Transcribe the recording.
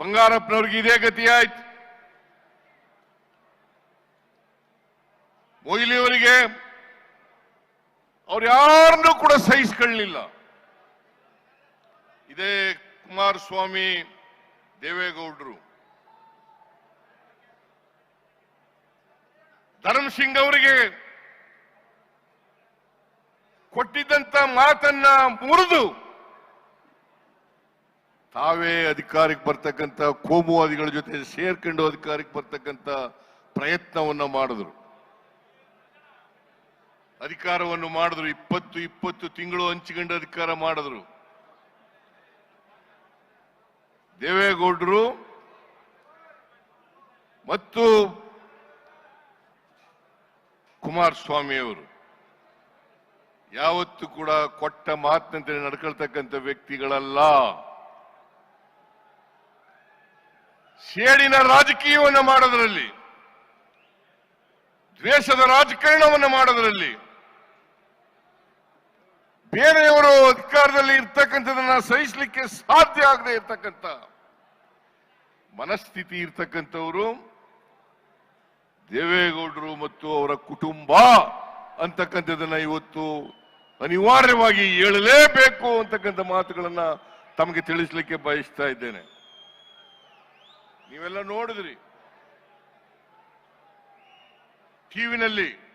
ಬಂಗಾರಪ್ಪನವ್ರಿಗೆ ಇದೇ ಗತಿ ಆಯ್ತು. ಮೊಯ್ಲಿಯವರಿಗೆ ಅವ್ರು ಯಾರನ್ನೂ ಕೂಡ ಸಹಿಸ್ಕೊಳ್ಳಲಿಲ್ಲ ಇದೇ ಕುಮಾರಸ್ವಾಮಿ ದೇವೇಗೌಡರು. ಧರ್ಮಸಿಂಗ್ ಅವರಿಗೆ ಕೊಟ್ಟಿದ್ದಂತ ಮಾತನ್ನ ಮುರಿದು ತಾವೇ ಅಧಿಕಾರಕ್ಕೆ ಬರ್ತಕ್ಕಂಥ ಕೋಮುವಾದಿಗಳ ಜೊತೆ ಸೇರ್ಕೊಂಡು ಅಧಿಕಾರಕ್ಕೆ ಬರ್ತಕ್ಕಂಥ ಪ್ರಯತ್ನವನ್ನ ಮಾಡಿದ್ರು. ಅಧಿಕಾರವನ್ನು ಮಾಡಿದ್ರು. ಇಪ್ಪತ್ತು ಇಪ್ಪತ್ತು ತಿಂಗಳು ಹಂಚಿಕೊಂಡು ಅಧಿಕಾರ ಮಾಡಿದ್ರು. ದೇವೇಗೌಡರು ಮತ್ತು ಕುಮಾರಸ್ವಾಮಿ ಅವರು ಯಾವತ್ತು ಕೂಡ ಕೊಟ್ಟ ಮಾತಿನಂತೆ ನಡ್ಕೊಳ್ತಕ್ಕಂಥ ವ್ಯಕ್ತಿಗಳಲ್ಲ. ಸೇಡಿನ ರಾಜಕೀಯವನ್ನು ಮಾಡೋದರಲ್ಲಿ, ದ್ವೇಷದ ರಾಜಕಾರಣವನ್ನು ಮಾಡೋದರಲ್ಲಿ, ಬೇರೆಯವರು ಅಧಿಕಾರದಲ್ಲಿ ಇರ್ತಕ್ಕಂಥದನ್ನ ಸಹಿಸಲಿಕ್ಕೆ ಸಾಧ್ಯ ಆಗದೆ ಇರ್ತಕ್ಕಂಥ ಮನಸ್ಥಿತಿ ಇರ್ತಕ್ಕಂಥವರು, ದೇವೇಗೌಡರು ಮತ್ತು ಅವರ ಕುಟುಂಬ ಅಂತಕ್ಕಂಥದನ್ನ ಇವತ್ತು ಅನಿವಾರ್ಯವಾಗಿ ಹೇಳಲೇಬೇಕು ಅಂತಕ್ಕಂಥ ಮಾತುಗಳನ್ನ ತಮಗೆ ತಿಳಿಸ್ಲಿಕ್ಕೆ ಬಯಸ್ತಾ ಇದ್ದೇನೆ. ನೀವೆಲ್ಲ ನೋಡಿದ್ರಿ. ಟಿವಿನಲ್ಲಿ